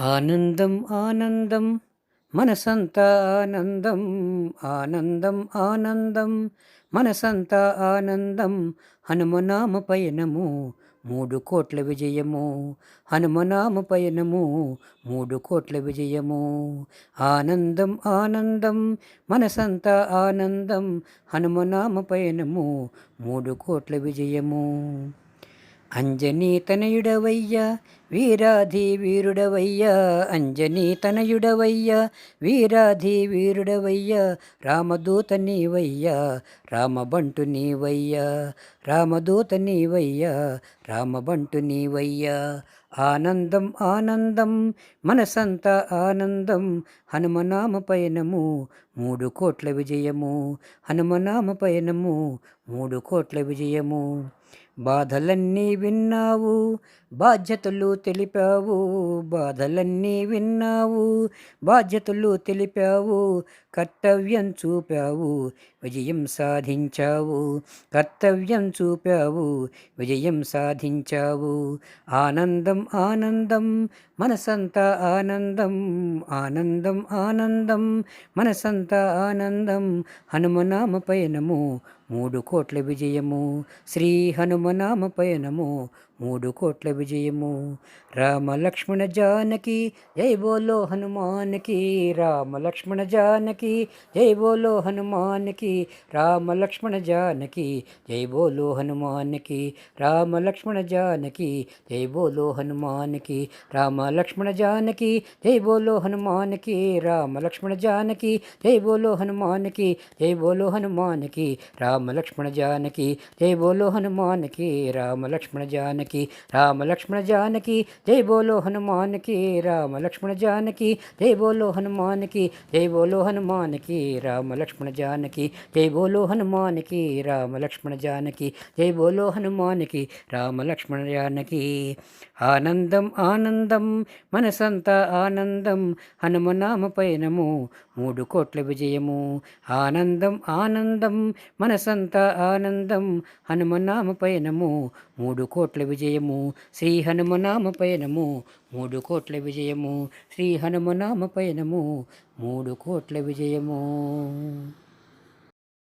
ఆనందం ఆనందం మనసంతా ఆనందం ఆనందం ఆనందం మనసంతా ఆనందం. హనుమనామ పయనము మూడు కోట్ల విజయము. హనుమనామ పయనము మూడు కోట్ల విజయము. ఆనందం ఆనందం మనసంతా ఆనందం హనుమనామ పయనము మూడు కోట్ల విజయము. అంజనీ తనయుడవయ్యా వీరాధి వీరుడవయ్య అంజనీ తనయుడవయ్య వీరాధి వీరుడవయ్య రామదూత నీవయ్య రామబంటు నీవయ్య రామదూత నీవయ్య రామబంటు నీవయ్య. ఆనందం ఆనందం మనసంతా ఆనందం హనుమనామ పయనము మూడు కోట్ల విజయము హనుమనామ పయనము మూడు కోట్ల విజయము. బాధలన్నీ విన్నావు బాధ్యతలు తెలిపావు బాధలన్నీ విన్నావు బాధ్యతలు తెలిపావు కర్తవ్యం చూపావు విజయం సాధించావు కర్తవ్యం చూపావు విజయం సాధించావు. ఆనందం ఆనందం మనసంతా ఆనందం ఆనందం ఆనందం మనసంతా ఆనందం హనుమనామ పయనము మూడు కోట్ల విజయము. శ్రీ హనుమనామ పయనము. మూడు కోట్ల విజయము. రామ లక్ష్మణ జానకి జై బోలో హనుమానికి. రామ లక్ష్మణ జానకి జై బోలో హనుమానికి. రామ లక్ష్మణ జానకి జై బోలో హనుమానికి. రామ లక్ష్మణ జానకి జై బోలో హనుమానికి. రామ లక్ష్మణ జానకి జై బోలో హనుమానికి. రామ లక్ష్మణ జానకి జై బోలో హనుమానికి జై బోలో హనుమానికి. రామ రామ లక్ష్మణ జానకి. జై బోలో హనుమానికి రామ లక్ష్మణ జానకి. రామ లక్ష్మణ జానకి జై బోలో హనుమానికి రామ లక్ష్మణ జానకి. జై బోలో హనుమానికి జై బోలో హనుమానికి రామ లక్ష్మణ జానకి. జై బోలో హనుమానికి రామ లక్ష్మణ జానకి. జై బోలో హనుమానికి రామ లక్ష్మణ జానకి. ఆనందం ఆనందం మనసంతా ఆనందం. హనుమనామ పయనము మూడు కోట్ల విజయము. ఆనందం ఆనందం మనసంతా ఆనందం హనుమనామ పయనము. మూడు కోట్ల విజయము శ్రీ హనుమనామ పయనము. మూడు కోట్ల విజయము శ్రీ హనుమనామ పయనము. మూడు కోట్ల విజయము.